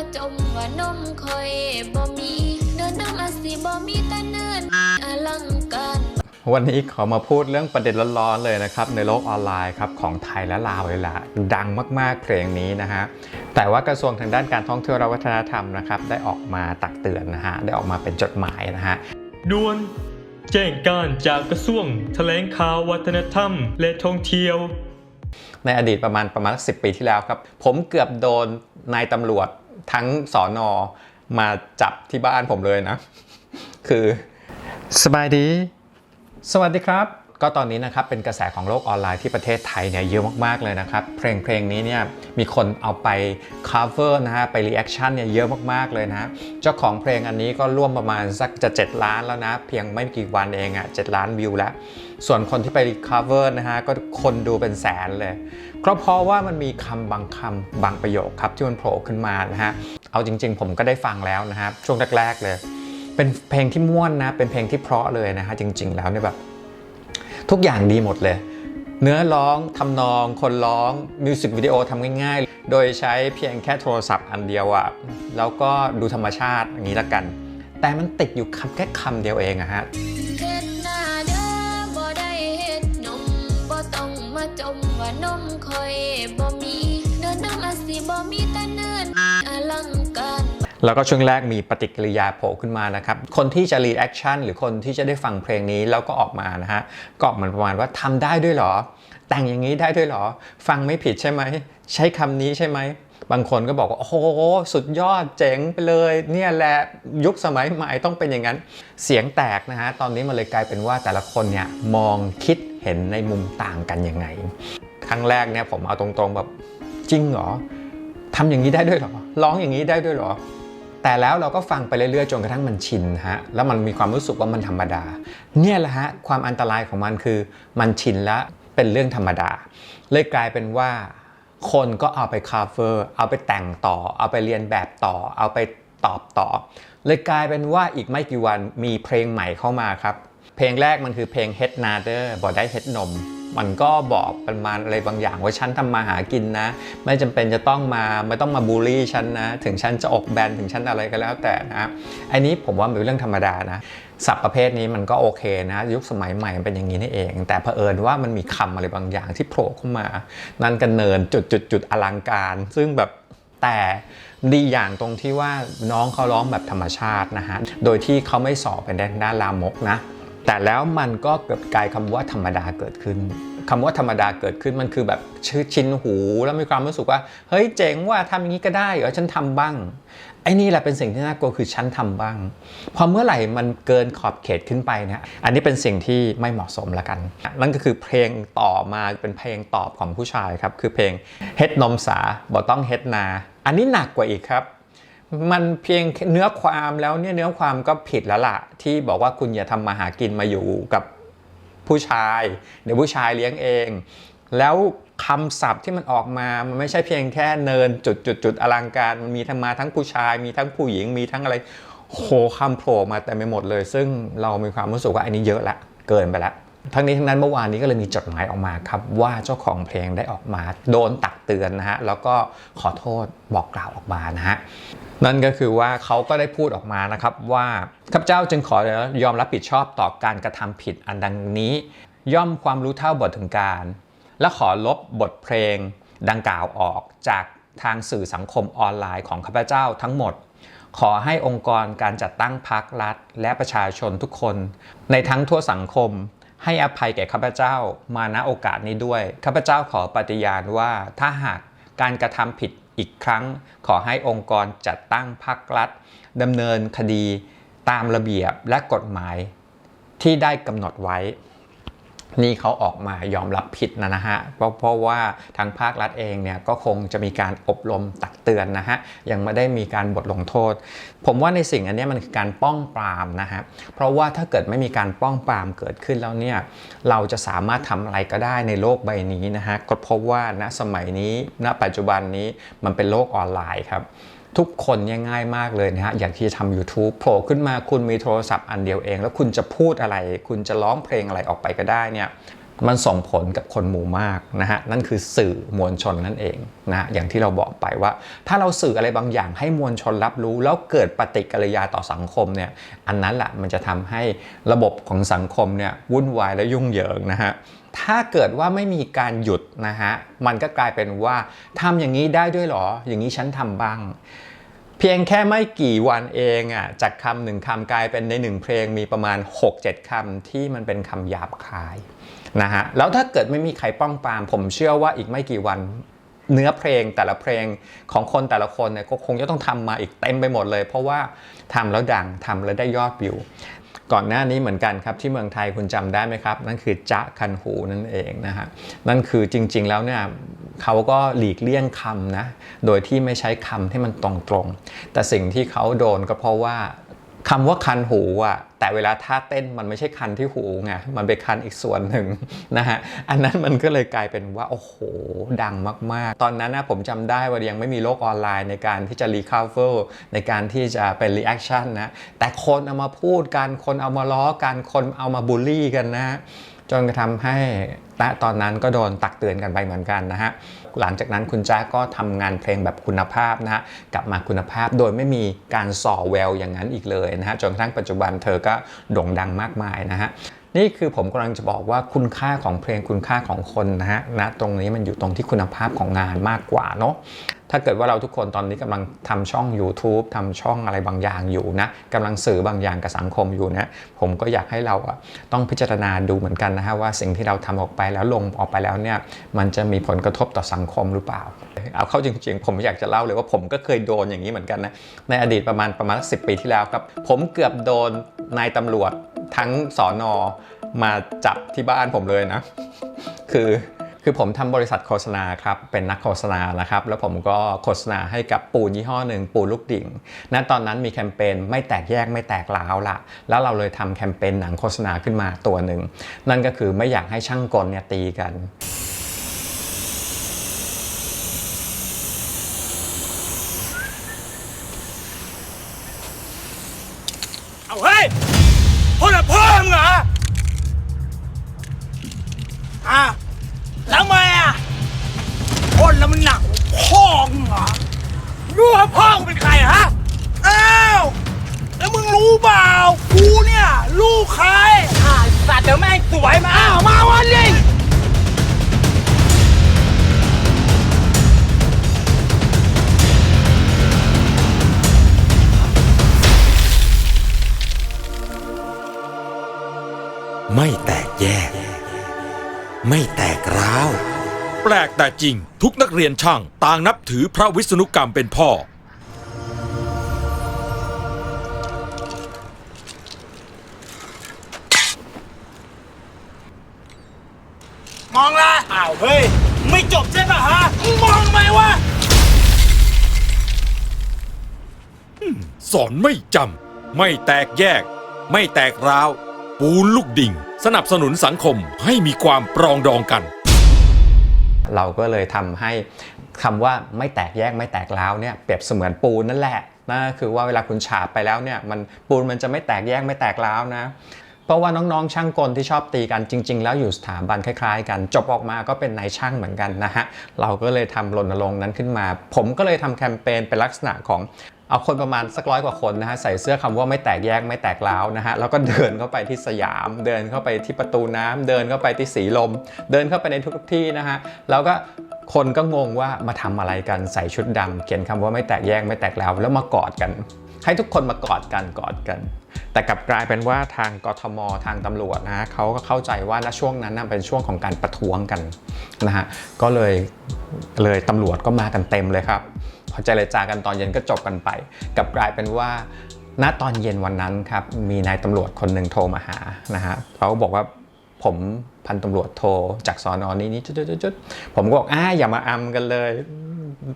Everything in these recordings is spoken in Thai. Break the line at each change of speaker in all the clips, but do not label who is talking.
มาจมว่านมคอยบ่มีเดินน้ำอาสิบ่มีแต่เนินอลังการ
วันนี้ขอมาพูดเรื่องประเด็นร้อนๆเลยนะครับ ในโลกออนไลน์ครับของไทยและลาวเลยล่ะดังมากๆเพลงนี้นะฮะแต่ว่ากระทรวงทางด้านการท่องเที่ยวและวัฒนธรรมนะครับได้ออกมาตักเตือนนะฮะได้ออกมาเป็นจดหมายนะฮะ
ด่วนแจ้งการจากกระทรวงแถลงข่าววัฒนธรรม และท่องเที่ยว
ในอดีตประมาณประมาณสิปีที่แล้วครับ ผมเกือบโดนนายตำรวจ ทั้งสอนอมาจับที่บ้านผมเลยนะ คือ สบายดี สวัสดีครับ ก็ตอนนี้นะครับเป็นกระแสของโลกออนไลน์ที่ประเทศไทยเนี่ยเยอะมากๆเลยนะครับ เพลงเพลงนี้เนี่ยมีคนเอาไป cover นะฮะไป reaction เนี่ยเยอะมากๆเลยนะเจ้าของเพลงอันนี้ก็ร่วมประมาณสักจะ 7 ล้านแล้วนะ เพียงไม่กี่วันเองอะ7ล้านวิวแล้ว ส่วนคนที่ไป cover นะฮะก็คนดูเป็นแสนเลยก็เพราะว่ามันมีคำบางคำบางประโยคครับที่มันโผล่ขึ้นมานะฮะเอาจริง ๆ ผมก็ได้ฟังแล้วนะครับช่วงแรกๆเลย เป็นเพลงที่ม่วนนะเป็นเพลงที่เพราะเลยนะฮะจริง ๆ แล้วเนี่ยแบบ ทุกอย่างดีหมดเลย เนื้อร้องทำนอง คนร้องมิวสิกวิดีโอทำง่ายๆ โดยใช้เพียงแค่โทรศัพท์อันเดียวอะแล้วก็ดูธรรมชาติอย่างนี้ละกัน แต่มันติดอยู่คำแค่คำเดียวเองอะฮะ
แล้
วก็ช่วงแรกมีปฏิกิริยาโผล่ขึ้นมานะครับ คนที่จะ read action หรือคนที่จะได้ฟังเพลงนี้แล้วก็ออกมานะฮะก็ออกมาประมาณว่าทำได้ด้วยเหรอ แต่งอย่างนี้ได้ด้วยเหรอ ฟังไม่ผิดใช่ไหม ใช้คำนี้ใช่ไหม บางคนก็บอกว่า โอ้โห สุดยอดเจ๋งไปเลย เนี่ยแหละยุคสมัยใหม่ต้องเป็นอย่างนั้น เสียงแตกนะฮะ ตอนนี้มันเลยกลายเป็นว่าแต่ละคนเนี่ยมองคิดเห็นในมุมต่างกันยังไง ครั้งแรกเนี่ยผมเอาตรงๆแบบจริงเหรอทำอย่างนี้ได้ด้วยเหรอ ร้องอย่างนี้ได้ด้วยเหรอ แต่แล้วเราก็ฟังไปเรื่อยๆจนกระทั่งมันชินฮะแล้วมันมีความรู้สึกว่ามันธรรมดา เนี่ยแหละฮะความอันตรายของมันคือมันชินแล้วเป็นเรื่องธรรมดา เลยกลายเป็นว่าคนก็เอาไป cover เอาไปแต่งต่อ เอาไปเรียนแบบต่อ เอาไปตอบต่อ เลยกลายเป็นว่าอีกไม่กี่วันมีเพลงใหม่เข้ามาครับ เพลงแรกมันคือเพลง Head Nader บอกได้ Head นม มันก็บอกประมาณอะไรบางอย่างว่าฉันทำมาหากินนะ ไม่จำเป็นจะต้องมาไม่ต้องมาบูลลี่ฉันนะ ถึงฉันจะอกแบนถึงฉันอะไรก็แล้วแต่นะอันนี้ผมว่าเป็นเรื่องธรรมดานะศัพท์ประเภทนี้มันก็โอเคนะ ยุคสมัยใหม่เป็นอย่างนี้นี่เอง แต่เผอิญว่ามันมีคำอะไรบางอย่างที่โผล่เข้ามา นั่นกันเนินจุดจุดจุดอลังการ ซึ่งแบบแต่ดีอย่างตรงที่ว่าน้องเขาร้องแบบธรรมชาตินะฮะ โดยที่เขาไม่สอบเป็นด้านลามกนะ แต่แล้วมันก็เกิดกลายคำว่าธรรมดาเกิดขึ้นคำว่าธรรมดาเกิดขึ้นมันคือแบบชื่อชินหูแล้วมีความรู้สึกว่าเฮ้ยเจ๋งว่าทำอย่างนี้ก็ได้เหรอฉันทำบ้างไอ้นี่แหละเป็นสิ่งที่น่ากลัวคือฉันทำบ้าง พอเมื่อไหร่มันเกินขอบเขตขึ้นไปเนี่ยอันนี้เป็นสิ่งที่ไม่เหมาะสมละกัน นั่นก็คือเพลงต่อมาเป็นเพลงตอบของผู้ชายครับ คือเพลงเฮ็ดนมสาบ่ต้องเฮ็ดนา อันนี้หนักกว่าอีกครับ มันเพียงเนื้อความแล้วเนี่ยเนื้อความก็ผิดแล้วล่ะ ที่บอกว่าคุณอย่าทำมาหากินมาอยู่กับผู้ชาย เดี๋ยวผู้ชายเลี้ยงเอง แล้วคำศัพท์ที่มันออกมา มันไม่ใช่เพียงแค่เนินจุดจุดจุดอลังการ มันมีทั้งมาทั้งผู้ชาย มีทั้งผู้หญิง มีทั้งอะไร โหคำโผล่มาแต่ไม่หมดเลย ซึ่งเรามีความรู้สึกว่าอันนี้เยอะละ เกินไปละ ทั้งนี้ทั้งนั้นเมื่อวานนี้ก็เลยมีจดหมายออกมาครับ ว่าเจ้าของเพลงได้ออกมาโดนตักเตือนนะฮะแล้วก็ขอโทษบอกกล่าวออกมานะฮะนั่นก็คือว่าเขาก็ได้พูดออกมานะครับว่าข้าพเจ้าจึงขอยอมรับผิดชอบต่อการกระทำผิดอันดังนี้ ย่อมความรู้เท่าบทถึงการ และขอลบบทเพลงดังกล่าวออกจากทางสื่อสังคมออนไลน์ของข้าพเจ้าทั้งหมด ขอให้องค์กรการจัดตั้งพรรครัฐ และประชาชนทุกคน ในทั้งทั่วสังคม ให้อภัยแก่ข้าพเจ้ามาณโอกาสนี้ด้วย ข้าพเจ้าขอปฏิญาณว่าถ้าหากการกระทำผิดอีกครั้ง ขอให้องค์กรจัดตั้งพรรครัฐดำเนินคดีตามระเบียบและกฎหมายที่ได้กำหนดไว้ นี่เขาออกมายอมรับผิดนะนะฮะเพราะเพราะว่าทางภาครัฐเองเนี่ยก็คงจะมีการอบรมตักเตือนนะฮะยังไม่ได้มีการบทลงโทษ ผมว่าในสิ่งอันนี้มันคือการป้องปรามนะฮะเพราะว่าถ้าเกิดไม่มีการป้องปรามเกิดขึ้นแล้วเนี่ยเราจะสามารถทำอะไรก็ได้ในโลกใบนี้นะฮะก็เพราะว่าณสมัยนี้ณปัจจุบันนี้มันเป็นโลกออนไลน์ครับ ทุกคนเนี่ยง่ายมากเลยนะฮะ อย่างที่จะทำ YouTube โผล่ขึ้นมาคุณมีโทรศัพท์อันเดียวเอง แล้วคุณจะพูดอะไร คุณจะร้องเพลงอะไรออกไปก็ได้เนี่ย มันส่งผลกับคนหมู่มากนะฮะนั่นคือสื่อมวลชนนั่นเองนะฮะอย่างที่เราบอกไปว่า ถ้าเราสื่ออะไรบางอย่างให้มวลชนรับรู้ แล้วเกิดปฏิกิริยาต่อสังคมเนี่ยอันนั้นแหละมันจะทำให้ระบบของสังคมเนี่ยวุ่นวายและยุ่งเหยิงนะฮะถ้าเกิดว่าไม่มีการหยุดนะฮะมันก็กลายเป็นว่าทำอย่างนี้ได้ด้วยเหรอ อย่างนี้ฉันทำบ้างเพียงแค่ไม่กี่วันเองอะจากคำหนึ่งคำกลายเป็นในหนึ่งเพลงมีประมาณ 6-7คำที่มันเป็นคำหยาบคาย นะฮะแล้วถ้าเกิดไม่มีใครป้องปราม ผมเชื่อว่าอีกไม่กี่วันเนื้อเพลงแต่ละเพลงของคนแต่ละคนเนี่ยก็คงจะต้องทำมาอีกเต็มไปหมดเลย เพราะว่าทำแล้วดังทำแล้วได้ยอดวิว ก่อนหน้านี้เหมือนกันครับที่เมืองไทยคุณจำได้ไหมครับ นั่นคือจ๊ะคันหูนั่นเองนะฮะนั่นคือจริง ๆ แล้วเนี่ยเขาก็หลีกเลี่ยงคำนะโดยที่ไม่ใช้คำให้มันตรงๆแต่สิ่งที่เขาโดนก็เพราะว่า คำว่าคันหูอะแต่เวลาท่าเต้นมันไม่ใช่คันที่หูไงมันไปคันอีกส่วนหนึ่งนะฮะอันนั้นมันก็เลยกลายเป็นว่า โอ้โห ดังมากๆ ตอนนั้นนะผมจำได้ว่ายังไม่มีโลกออนไลน์ในการที่จะรีคาเวอร์ในการที่จะเป็นรีแอคชั่นนะ แต่คนเอามาพูดกัน คนเอามาล้อกัน คนเอามาบูลลี่กันนะ จนกระทำให้ณตอนนั้นก็โดนตักเตือนกันไปเหมือนกันนะฮะ หลังจากนั้นคุณจ้าก็ทำงานเพลงแบบคุณภาพนะฮะกลับมาคุณภาพโดยไม่มีการส่อแววอย่างนั้นอีกเลยนะฮะจนกระทั่งปัจจุบันเธอก็โด่งดังมากมายนะฮะนี่คือผมกำลังจะบอกว่าคุณค่าของเพลงคุณค่าของคนนะฮะนะตรงนี้มันอยู่ตรงที่คุณภาพของงานมากกว่าเนาะ ถ้าเกิดว่าเราทุกคนตอนนี้กำลังทำช่อง YouTube ทำช่องอะไรบางอย่างอยู่นะกำลังสื่อบางอย่างกับสังคมอยู่นะผมก็อยากให้เราต้องพิจารณาดูเหมือนกันนะฮะว่าสิ่งที่เราทำออกไปแล้วลงออกไปแล้วเนี่ยมันจะมีผลกระทบต่อสังคมหรือเปล่า เอาเข้าจริงๆผมอยากจะเล่าเลยว่าผมก็เคยโดนอย่างนี้เหมือนกันนะในอดีตประมาณประมาณสิปีที่แล้วครับ ผมเกือบโดนนายตำรวจทั้งสอนอมาจับที่บ้านผมเลยนะ คือ คือผมทำบริษัทโฆษณาครับ เป็นนักโฆษณานะครับ แล้วผมก็โฆษณาให้กับปูนยี่ห้อหนึ่งปูลูกดิ่งณตอนนั้นมีแคมเปญไม่แตกแยกไม่แตกล้าวละแล้วเราเลยทำแคมเปญหนังโฆษณาขึ้นมาตัวหนึ่งนั่นก็คือไม่อยากให้ช่างกลเนี่ยตีกัน
สวยมาอ้าวมาวันนี้
ไม่แตกแยก ไม่แตกร้าว แปลกแต่จริง ทุกนักเรียนช่าง ต่างนับถือพระวิษณุกรรมเป็นพ่อ
มองละอ้าวเฮ้ย ไม่จบใช่ป่ะฮะมึงมองทำไมวะ
สอนไม่จำ ไม่แตกแยก ไม่แตกร้าว ปูนลูกดิ่ง สนับสนุนสังคมให้มีความปรองดองกัน
เราก็เลยทำให้คำว่าไม่แตกแยกไม่แตกร้าวเนี่ยเปรียบเสมือนปูนนั่นแหละนั่นก็คือว่าเวลาคุณฉาบไปแล้วเนี่ยมันปูนมันจะไม่แตกแยกไม่แตกร้าวนะเพ ราะว่าน้องๆ ช่างกลที่ชอบตีกันจริง ๆ แล้วอยู่สถาบันคล้ายๆ กัน จบออกมาก็เป็นนายช่างเหมือนกันนะฮะเราก็เลยทำรณรงค์นั้นขึ้นมา ผมก็เลยทำแคมเปญเป็นลักษณะของเอาคนประมาณสักร้อยกว่าคนนะฮะใส่เสื้อคำว่าไม่แตกแยกไม่แตกร้าวนะฮะแล้วก็เดินเข้าไปที่สยาม เดินเข้าไปที่ประตูน้ำเดินเข้าไปที่สีลม เดินเข้าไปในทุกที่นะฮะแล้วก็คนก็งงว่ามาทำอะไรกันใส่ชุดดำเขียนคำว่าไม่แตกแยกไม่แตกร้าวแล้วมากอดกัน ให้ทุกคนมากอดกันกอดกัน แต่กลับกลายเป็นว่าทางกทม ทางตำรวจนะเขาก็เข้าใจว่าณช่วงนั้นนะเป็นช่วงของการประท้วงกันนะฮะก็เลยเลยตำรวจก็มากันเต็มเลยครับพอเจรจากันตอนเย็นก็จบกันไปกลับกลายเป็นว่าณตอนเย็นวันนั้นครับมีนายตำรวจคนหนึ่งโทรมาหานะฮะเขาบอกว่าผมพันตำรวจโทรจากสอนอนี้นี้จุดๆผมก็บอกอ่าอย่ามาอำกันเลย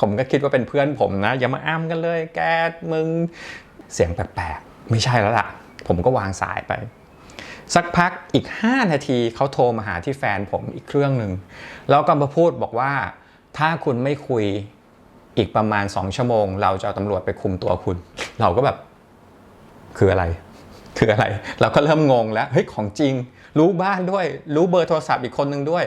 ผมก็คิดว่าเป็นเพื่อนผมนะ อย่ามาอ้ำกันเลย แกมึงเสียงแปลก ไม่ใช่แล้วล่ะ ผมก็วางสายไป สักพักอีก 5 นาทีเขาโทรมาหาที่แฟนผมอีกเครื่องหนึ่งแล้วก็มาพูดบอกว่า ถ้าคุณไม่คุยอีกประมาณ 2 ชั่วโมง เราจะเอาตำรวจไปคุมตัวคุณ เราก็แบบคืออะไร คืออะไร เราก็เริ่มงงแล้วเฮ้ยของจริง รู้บ้านด้วย รู้เบอร์โทรศัพท์อีกคนนึงด้วย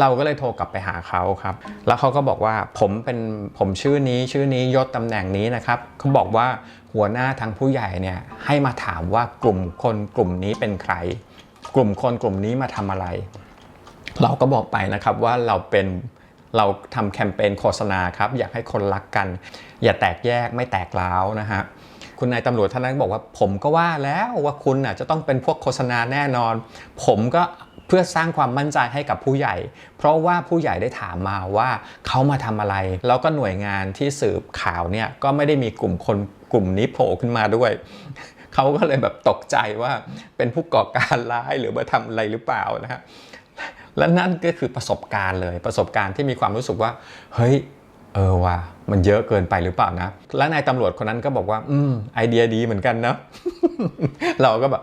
เราก็เลยโทรกลับไปหาเขาครับ แล้วเขาก็บอกว่าผมเป็นผมชื่อนี้ชื่อนี้ยศตำแหน่งนี้นะครับเขาบอกว่า หัวหน้าทางผู้ใหญ่เนี่ยให้มาถามว่ากลุ่มคนกลุ่มนี้เป็นใคร กลุ่มคนกลุ่มนี้มาทำอะไร เราก็บอกไปนะครับว่าเราเป็นเราทำแคมเปญโฆษณาครับ อยากให้คนรักกัน อย่าแตกแยกไม่แตกร้าวนะฮะคุณนายตำรวจท่านนั้นบอกว่าผมก็ว่าแล้วว่าคุณน่ะจะต้องเป็นพวกโฆษณาแน่นอน ผมก็เพื่อสร้างความมั่นใจให้กับผู้ใหญ่ เพราะว่าผู้ใหญ่ได้ถามมาว่าเขามาทำอะไร แล้วก็หน่วยงานที่สืบข่าวเนี่ยก็ไม่ได้มีกลุ่มคน กลุ่มนี้โผล่ขึ้นมาด้วย เขาก็เลยแบบตกใจว่าเป็นผู้ก่อการร้ายหรือมาทำอะไรหรือเปล่านะฮะและนั่นก็คือประสบการณ์เลยประสบการณ์ที่มีความรู้สึกว่า เฮ้ยเออว่ะมันเยอะเกินไปหรือเปล่านะ และนายตำรวจคนนั้นก็บอกว่า อืมไอเดียดีเหมือนกันนะเราก็แบบ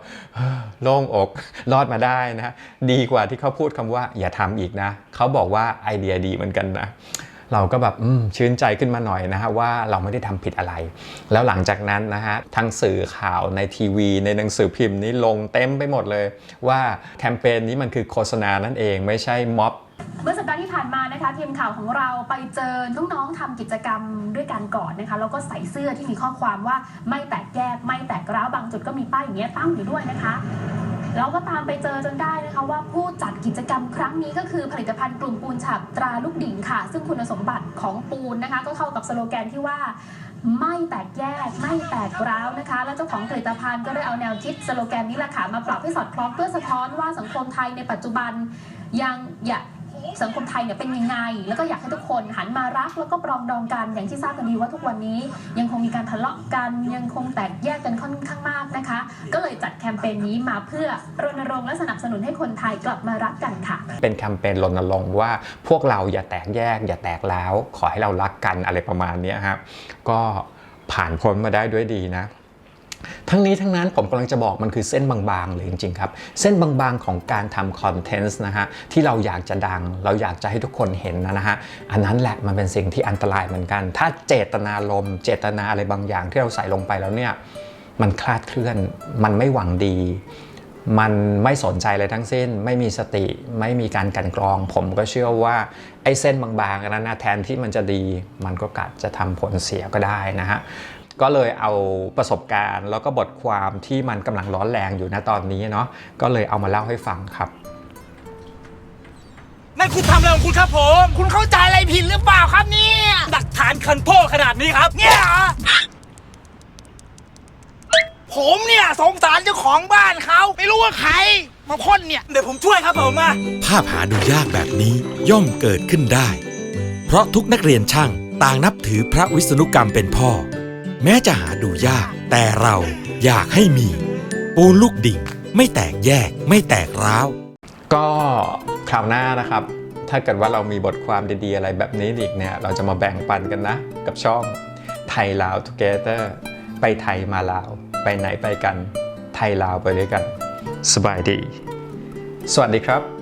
โล่งอกรอดมาได้นะ ดีกว่าที่เขาพูดคำว่า อย่าทำอีกนะ เขาบอกว่าไอเดียดีเหมือนกันนะ เราก็แบบชื่นใจขึ้นมาหน่อยนะฮะว่าเราไม่ได้ทำผิดอะไร แล้วหลังจากนั้นนะฮะทั้งสื่อข่าวในทีวี ในหนังสือพิมพ์นี้ลงเต็มไปหมดเลย ว่าแคมเปญนี้มันคือโฆษณานั่นเองไม่ใช่ม็อบ
เมื่อสัปดาห์ที่ผ่านมานะคะทีมข่าวของเราไปเจอน้องๆทำกิจกรรมด้วยกันก่อนนะคะแล้วก็ใส่เสื้อที่มีข้อความว่าไม่แตกแยกไม่แตกร้าวบางจุดก็มีป้ายอย่างเงี้ยตั้งอยู่ด้วยนะคะ เราก็ตามไปเจอจนได้นะคะว่าผู้จัดกิจกรรมครั้งนี้ก็คือผลิตภัณฑ์กลุ่มปูนฉาบตราลูกดิ่งค่ะ ซึ่งคุณสมบัติของปูนนะคะ ก็เข้ากับสโลแกนที่ว่าไม่แตกแยกไม่แตกร้าวนะคะ แล้วเจ้าของผลิตภัณฑ์ก็ได้เอาแนวคิดสโลแกนนี้แหละค่ะมาปรับให้สอดคล้องเพื่อสะท้อนว่าสังคมไทยในปัจจุบันยังอยากสังคมไทยเนี่ยเป็นยังไง แล้วก็อยากให้ทุกคนหันมารักแล้วก็ปรองดองกันอย่างที่ทราบกันดีว่าทุกวันนี้ยังคงมีการทะเลาะกันยังคงแตกแยกกันค่อนข้างมาก ก็เลยจัดแคมเปญนี้มาเพื่อรณรงค์และสนับสนุนให้คนไทยกลับมารักกันค่ะ
เป็นแคมเปญรณรงค์ว่าพวกเราอย่าแตกแยก อย่าแตกแล้ว ขอให้เรารักกันอะไรประมาณเนี้ยครับก็ผ่านพ้นมาได้ด้วยดีนะทั้งนี้ทั้งนั้นผมกำลังจะบอกมันคือเส้นบางๆเลยจริงๆครับ เส้นบางๆของการทำคอนเทนต์นะฮะที่เราอยากจะดัง เราอยากจะให้ทุกคนเห็นนะฮะอันนั้นแหละมันเป็นสิ่งที่อันตรายเหมือนกัน ถ้าเจตนารมณ์เจตนาอะไรบางอย่างที่เราใส่ลงไปแล้วเนี่ย มันคลาดเคลื่อน มันไม่หวังดี มันไม่สนใจอะไรทั้งสิ้น ไม่มีสติ ไม่มีการกลันกรอง ผมก็เชื่อว่าไอ้เส้นบางๆอันนั้นนะแทนที่มันจะดี มันก็กัดจะทำผลเสียก็ได้นะฮะก็เลยเอาประสบการณ์ แล้วก็บทความที่มันกำลังร้อนแรงอยู่นะตอนนี้เนาะก็เลยเอามาเล่าให้ฟังครับ
นั่นคุณทำอะไรของคุณครับผม คุณเข้าใจอะไรผิดหรือเปล่าครับเนี่ย หลักฐานคันโทษขนาดนี้ครับ เนี่ยเหรอ ผมเนี่ยสงสารเจ้าของบ้านเขา ไม่รู้ว่าใคร มาพ่นเนี่ย เดี๋ยวผมช่วยครับผมมา
ภาพหาดูยากแบบนี้ย่อมเกิดขึ้นได้ เพราะทุกนักเรียนช่างต่างนับถือพระวิษณุกรรมเป็นพ่อ แม้จะหาดูยาก แต่เราอยากให้มี ปูนลูกดิ่ง ไม่แตกแยก ไม่แตกร้าว
ก็คราวหน้านะครับ ถ้าเกิดว่าเรามีบทความดีๆ อะไรแบบนี้อีกเนี่ย เราจะมาแบ่งปันกันนะ กับช่องไทยลาว Together ไปไทยมาลาวไป ไหนไปกัน ไทยลาวไปด้วยกัน สบายดี สวัสดีครับ